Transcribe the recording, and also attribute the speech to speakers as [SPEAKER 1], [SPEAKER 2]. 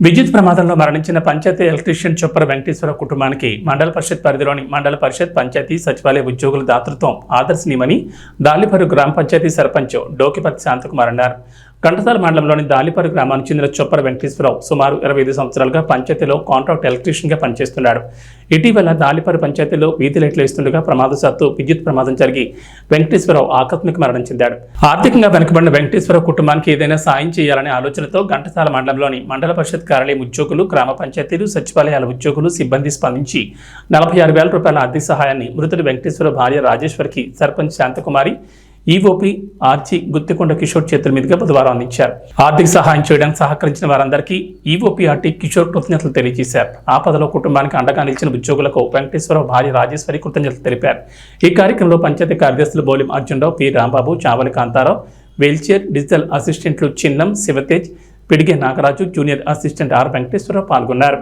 [SPEAKER 1] విద్యుత్ ప్రమాదంలో మరణించిన పంచాయతీ ఎలక్ట్రీషియన్ చొప్పర వెంకటేశ్వర కుటుంబానికి మండల పరిషత్ పరిధిలోని మండల పరిషత్ పంచాయతీ సచివాలయ ఉద్యోగుల దాతృత్వం ఆదర్శనీయమని దాలిపరు గ్రామ పంచాయతీ సర్పంచ్ డోకిపతి శాంతకుమార్ అన్నారు. కంటసాల మండలంలోని దాలిపరు గ్రామానికి చెందిన చొప్పర వెంకటేశ్వరరావు సుమారు ఇరవై ఐదు సంవత్సరాలుగా పంచాయతీలో కాంట్రాక్ట్ ఎలక్ట్రీషియన్గా పనిచేస్తున్నాడు. ఇటీవల దాలిపరు పంచాయతీలో వీధి లైట్లు వేస్తుండగా ప్రమాదశాత్తు విద్యుత్ ప్రమాదం జరిగి వెంకటేశ్వరరావు ఆకస్మిక మరణం చెందాడు. ఆర్థికంగా వెనుకబడిన వెంకటేశ్వరరావు కుటుంబానికి ఏదైనా సాయం చేయాలనే ఆలోచనతో ఘంటసాల మండలంలోని మండల పరిషత్ కార్యాలయం ఉద్యోగులు గ్రామ పంచాయతీలు సచివాలయాల ఉద్యోగులు సిబ్బంది స్పందించి నలభై ఆరు వేల రూపాయల ఆర్థిక సహాయాన్ని మృతుడు వెంకటేశ్వర భార్య రాజేశ్వరికి సర్పంచ్ శాంతకుమారి ఈఓపీ ఆర్చి గుత్తికొండ కిషోర్ చేతుల మీదుగా బుధవారం అందించారు. ఆర్థిక సహాయం చేయడానికి సహకరించిన వారందరికీ ఈఓపీ ఆర్టీ కిషోర్ కృతజ్ఞతలు తెలియజేశారు. ఆపదలో కుటుంబానికి అండగా నిలిచిన ఉద్యోగులకు వెంకటేశ్వరరావు భార్య రాజేశ్వరి కృతజ్ఞతలు తెలిపారు. ఈ కార్యక్రమంలో పంచాయతీ కార్యదర్శులు బోలిం అర్జునరావు పి. రాంబాబు చావలి కాంతారావు వీల్చైర్ డిజిటల్ అసిస్టెంట్లు Chinnam Shivatej Pidige Nagaraju junior assistant R. Venkateswararao పాల్గొన్నారు.